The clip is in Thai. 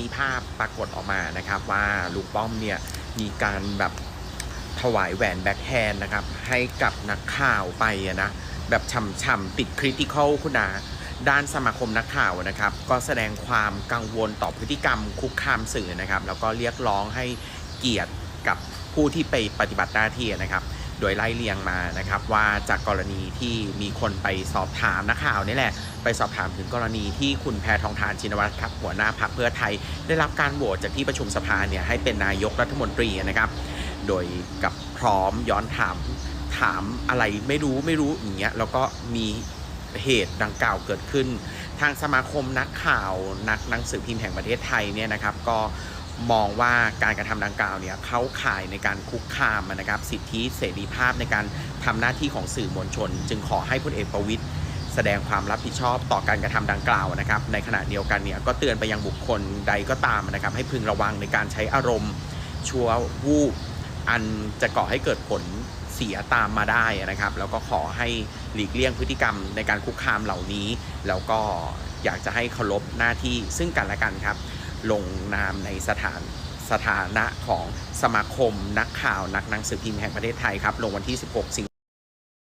มีภาพปรากฏออกมานะครับว่าลุงป้อมเนี่ยมีการแบบถวายแหวนแบ็คแฮนด์นะครับ ให้กับนักข่าวไปนะแบบช่ำๆติดคริติคอลคุณนาด้านสมาคมนักข่าวนะครับ ก็แสดงความกังวลต่อพฤติกรรมคุกคามสื่อนะครับ แล้วก็เรียกร้องให้เกียรติกับผู้ที่ไปปฏิบัติหน้าที่นะครับ โดยไล่เลียงมานะครับ ว่าจากกรณีที่มีคนไปสอบถามนักข่าวนี่แหละ ไปสอบถามถึงกรณีที่คุณแพทองทานชินวัตรครับหัวหน้าพรรคเพื่อไทย ได้รับการโหวตจากที่ประชุมสภาเนี่ยให้เป็นนายกรัฐมนตรีนะครับ โดยกับพร้อมย้อนถามถามอะไรไม่รู้ไม่รู้อย่างเงี้ยแล้วก็มีเหตุดังกล่าวเกิดขึ้น ทางสมาคมนักข่าวนักหนังสือพิมพ์แห่งประเทศไทยเนี่ยนะครับ ก็ มองว่าการกระทำดังกล่าวเนี่ยเข้าข่ายในการคุกคามนะครับสิทธิเสรีภาพในการทำหน้าที่ของสื่อมวลชน จึงขอให้พลเอกประวิตยแสดงความรับผิดชอบต่อการกระทำดังกล่าวนะครับ ในขณะเดียวกันเนี่ยก็เตือนไปยังบุคคลใดก็ตามนะครับ ให้พึงระวังในการใช้อารมณ์ ชัววูบอันจะก่อให้เกิดผลเสียตามมาได้นะครับ แล้วก็ขอให้หลีกเลี่ยงพฤติกรรมในการคุกคามเหล่านี้ แล้วก็อยากจะให้เคารพหน้าที่ซึ่งกันและกันครับ ลงนามในสถานสถานะของสมาคมนักข่าวนักหนังสือพิมพ์แห่งประเทศไทยครับ ลงวันที่ 16 สิง